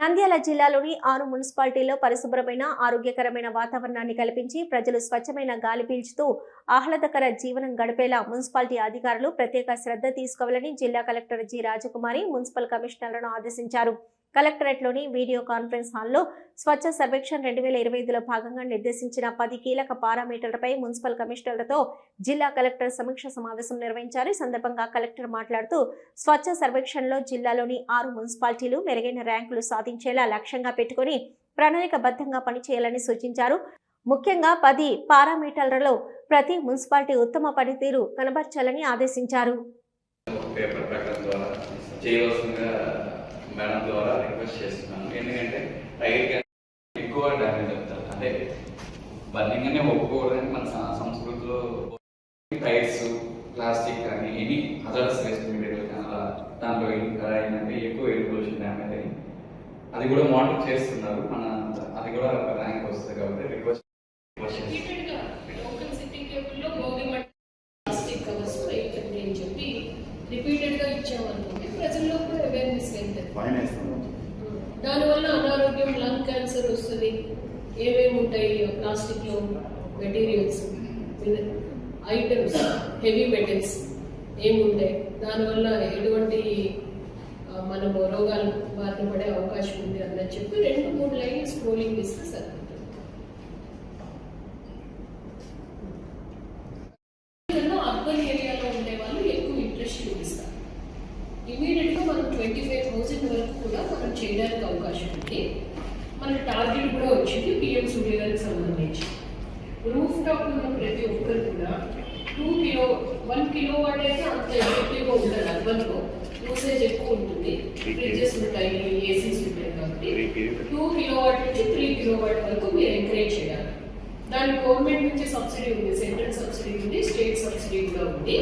నంద్యాల జిల్లాలోని ఆరు మున్సిపాలిటీల్లో పరిశుభ్రమైన ఆరోగ్యకరమైన వాతావరణాన్ని కల్పించి ప్రజలు స్వచ్ఛమైన గాలి పీల్చుతూ ఆహ్లాదకర జీవనం గడిపేలా మున్సిపాలిటీ అధికారులు ప్రత్యేక శ్రద్ధ తీసుకోవాలని జిల్లా కలెక్టర్ జి రాజకుమారి మున్సిపల్ కమిషనర్లను ఆదేశించారు. కలెక్టరేట్లోని వీడియో కాన్ఫరెన్స్ హాల్లో స్వచ్ఛ సర్వేక్షణ్ రెండు వేల ఇరవై ఐదులో భాగంగా నిర్దేశించిన పది కీలక పారామీటర్లపై మున్సిపల్ కమిషనర్లతో జిల్లా కలెక్టర్ సమీక్ష సమావేశం నిర్వహించారు. ఈ సందర్భంగా కలెక్టర్ మాట్లాడుతూ స్వచ్ఛ సర్వేక్షణలో జిల్లాలోని ఆరు మున్సిపాలిటీలు మెరుగైన ర్యాంకులు సాధించేలా లక్ష్యంగా పెట్టుకుని ప్రణాళికబద్ధంగా పనిచేయాలని సూచించారు. ముఖ్యంగా పది పారామీటర్లలో ప్రతి మున్సిపాలిటీ ఉత్తమ పనితీరు కనబర్చాలని ఆదేశించారు. ద్వారా మేడం ద్వారా రిక్వెస్ట్ చేస్తున్నాను. ఎందుకంటే టైర్గా ఎక్కువ డ్యామేజ్ అవుతారు అంటే బర్నింగ్ అనే ఒప్పుకోవడానికి మన సంస్కృతిలో టైర్స్ ప్లాస్టిక్ కానీ ఎనీ అదర్స్ వేస్ట్ మెటీరియల్ కానీ అలా దాంట్లో ఇంకా ఏంటంటే ఎక్కువ ఎయిర్ పొల్యూషన్ డ్యామేజ్ అయ్యి అది కూడా మానిటర్ చేస్తున్నారు. మన అది కూడా ర్యాంక్ వస్తుంది కాబట్టి ప్లాస్టిక్లో మెటీరియల్స్ ఐటమ్స్ హెవీ మెటల్స్ ఏముంటాయి దానివల్ల ఎటువంటి మనము రోగాలు బారిన పడే అవకాశం ఉంది అన్నది చెప్పి రెండు మూడు లైన్ స్క్రోలింగ్ ఇస్తే సరిపోతుంది. అర్బన్ ఏరియాలో ఉండే వాళ్ళు ఎక్కువ ఇంట్రెస్ట్ చూపిస్తారు. ఇమీడియట్గా మనం ట్వంటీ ఫైవ్ థౌజండ్ వరకు కూడా మనం చేయడానికి అవకాశం ఉంది. మన టార్గెట్ కూడా వచ్చింది పిఎం సూర్యగారికి సంబంధించి. రూఫ్ టాప్ ఉన్న ప్రతి ఒక్కరు కూడా two kilo one kilowatt అయితే అంత ఎఫెక్టివ్గా ఉంటుంది అర్బన్లో. యూసేజ్ ఎక్కువ ఉంటుంది. ఫ్రిడ్జెస్ ఉంటాయి ఏసీస్ ఉంటాయి కాబట్టి టూ కిలో వాట్ నుంచి త్రీ కిలో వాట్ వరకు మీరు ఎంకరేజ్ చేయాలి. దాని గవర్నమెంట్ నుంచి సబ్సిడీ ఉంది సెంట్రల్ సబ్సిడీ ఉంది స్టేట్ సబ్సిడీ కూడా ఉంది.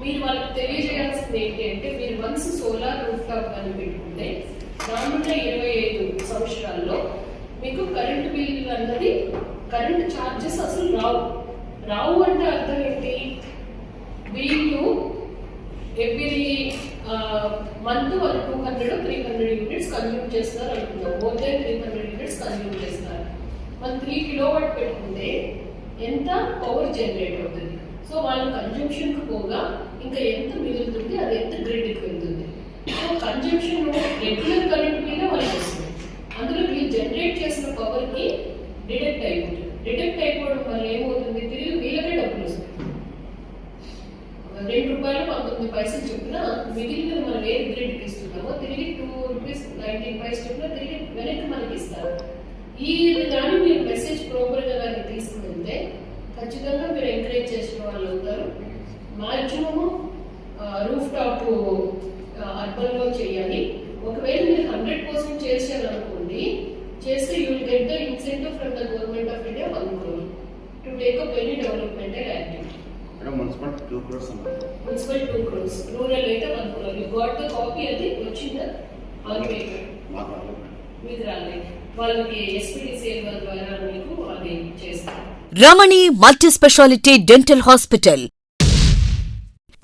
మీరు వాళ్ళకి తెలియజేయాల్సింది ఏంటి అంటే మీరు వన్స్ సోలార్ రూఫ్ టాప్ అని పెట్టుకుంటే రానున్న ఇరవై ఐదు సంవత్సరాల్లో మీకు కరెంటు బిల్లు అన్నది కరెంట్ ఛార్జెస్ అసలు రావు. రావు అంటే అర్థం ఏంటి? వీళ్ళు ఎవ్రీ మంత్ వాళ్ళు two hundred three hundred units consume చేస్తున్నారు అనుకుందాం. More than three hundred units consume చేస్తున్నారు మనం త్రీ కిలో వాట్ పెట్టుకుంటే ఎంత పవర్ జనరేట్ అవుతుంది? సో వాళ్ళ కన్జంప్షన్కి పోగా ఇంకా ఎంత మిగులుతుంది? అది ఎంత గ్రిడ్కి వెళ్తుంది? సో కన్జంప్షన్ రెగ్యులర్ కరెంట్ మీద వాళ్ళకి వస్తుంది అందులో మీరు జనరేట్ చేసిన పవర్కి డిడక్ట్ అయిపోతుంది. డిడక్ట్ అయిపోవడం వల్ల ఏమవుతుంది? తిరిగి వీళ్ళకే డబ్బులు వస్తాయి. రెండు రూపాయలు పంతొమ్మిది పైసలు చొప్పున మిగిలిన మనం ఏ గ్రేడ్కి ఇస్తున్నామో తిరిగి టూ రూపీస్ నైన్టీన్ పైసలు చొప్పున తిరిగి వెనక్కి మనకి ఇస్తారు. ఈ దాన్ని మీరు మెసేజ్ ప్రోపర్గా కానీ తీసుకువెళ్తే ఖచ్చితంగా మీరు ఎంకరేజ్ చేసిన వాళ్ళు అవుతారు మాక్సిమము రూఫ్ టాప్ అర్బన్లో చేయాలి. ఒకవేళ మీరు హండ్రెడ్ పర్సెంట్ చేశారనుకోండి చేస్తే you will get the incentive from the government of India one crore to take up any developmental activity madam municipality two crores municipal two crores rural అయితే one crore you got the copy అది? వచ్చిందా? On paper మాకు రాలేదు madam. మీకు రాలేదు. వాళ్ళకి SPDCL ద్వారా మీకు అది చేస్తారు. Ramani multi speciality dental hospital.